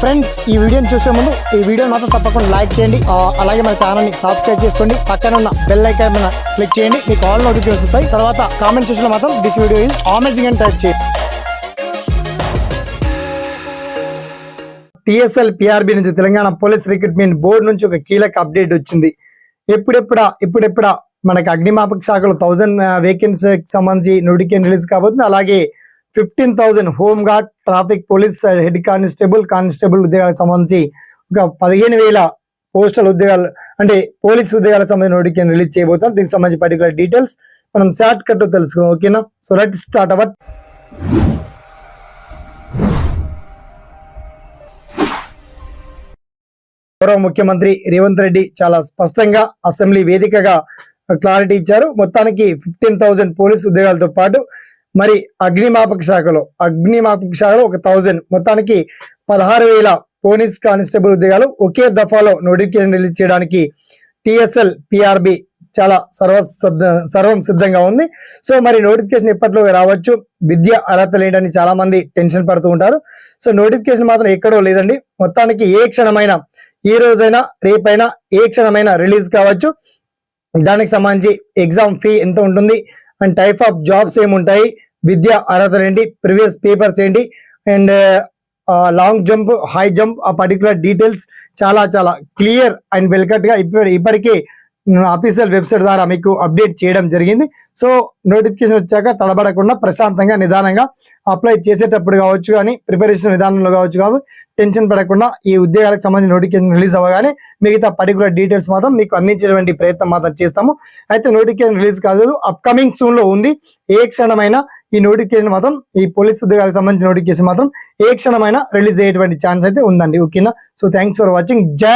Friends ఈ వీడియోని చూసే ముందు ఈ వీడియో మాత్రం తప్పకుండా లైక్ చేయండి. అలాగే మన ఛానల్ని సబ్స్క్రైబ్ చేసుకోండి. పక్కన ఉన్న బెల్ ఐకాన్ మీద క్లిక్ చేయండి. మీకు ఆల్ నోటిఫికేషన్ వస్తాయి. తర్వాత కామెంట్ చూసిన మాత్రం దిస్ వీడియో ఈజ్ అమేజింగ్ అని టైప్ చేయండి. టిఎస్ఎల్ పిఆర్బి నుంచి తెలంగాణ పోలీస్ రిక్రూట్మెంట్ బోర్డు నుంచి ఒక కీలక అప్డేట్ వచ్చింది. ఎప్పుడెప్పుడా ఇప్పుడెప్పుడా మనకి అగ్నిమాపక శాఖలో థౌజండ్ వేకెన్సీకి uh, సంబంధించి నోటిఫికేషన్ రిలీజ్ కాబోతుంది. అలాగే fifteen thousand home guard traffic police head constable constable ఉద్యోగాలకు సంబంధించి ఒక పదిహేను వేల పోస్టల్ ఉద్యోగాలు అంటే పోలీస్ ఉద్యోగాలకు సంబంధించిన నోటిఫికేషన్ రిలీజ్ చేయబోతాం దీనికి సంబంధించి పర్టికులర్ డీటెయిల్స్ మనం షార్ట్ కట్ తెలుసుకుందాం ఓకేనా సో లెట్ స్టార్ట్ అవర్ గౌరవ ముఖ్యమంత్రి రేవంత్ రెడ్డి చాలా స్పష్టంగా అసెంబ్లీ వేదికగా క్లారిటీ ఇచ్చారు. మొత్తానికి ఫిఫ్టీన్ థౌసండ్ పోలీస్ ఉద్యోగాలతో పాటు మరి అగ్నిమాపక శాఖలో అగ్నిమాపక శాఖలో ఒక థౌజండ్ మొత్తానికి పదహారు వేల పోలీస్ కానిస్టేబుల్ ఉద్యోగాలు ఒకే దఫాలో నోటిఫికేషన్ రిలీజ్ చేయడానికి టిఎస్ఎల్ పిఆర్బి చాలా సర్వ సర్వం సిద్ధంగా ఉంది. సో మరి నోటిఫికేషన్ ఎప్పట్లో రావచ్చు? విద్య అర్హత లేదని చాలా మంది టెన్షన్ పడుతూ ఉంటారు. సో నోటిఫికేషన్ మాత్రం ఎక్కడో లేదండి. మొత్తానికి ఏ క్షణమైనా ఈ రోజైనా రేపైనా ఏ క్షణమైనా రిలీజ్ కావచ్చు. దానికి సంబంధించి ఎగ్జామ్ ఫీ ఎంత ఉంటుంది? అండ్ టైప్ ఆఫ్ జాబ్స్ ఏముంటాయి? విద్యా అర్హతలు ఏంటి? ప్రీవియస్ పేపర్స్ ఏంటి? And long jump high jump ఆ పర్టికులర్ డీటెయిల్స్ చాలా చాలా క్లియర్ అండ్ వెల్కట్గా ఇప్పటి ఇప్పుడు ఇప్పటికే అఫీషియల్ వెబ్సైట్ ద్వారా మీకు అప్డేట్ చేయడం జరిగింది. సో నోటిఫికేషన్ వచ్చాక తడబడకుండా ప్రశాంతంగా నిదానంగా అప్లై చేసేటప్పుడు కావచ్చు కానీ ప్రిపరేషన్ విధానంలో కావచ్చు కానీ టెన్షన్ పడకుండా ఈ ఉద్యోగాలకు సంబంధించిన నోటిఫికేషన్ రిలీజ్ అవ్వగానే మిగతా పర్టికులర్ డీటెయిల్స్ మాత్రం మీకు అందించేటువంటి ప్రయత్నం మాత్రం చేస్తాము. అయితే నోటిఫికేషన్ రిలీజ్ కాదు అప్కమింగ్ సూన్లో ఉంది. ఏ క్షణమైనా ఈ నోటిఫికేషన్ మాత్రం ఈ పోలీస్ ఉద్యోగాలకు సంబంధించిన నోటిఫికేషన్ మాత్రం ఏ క్షణమైనా రిలీజ్ అయ్యేటువంటి ఛాన్స్ అయితే ఉందండి ఓకేనా సో థ్యాంక్స్ ఫర్ వాచింగ్ జై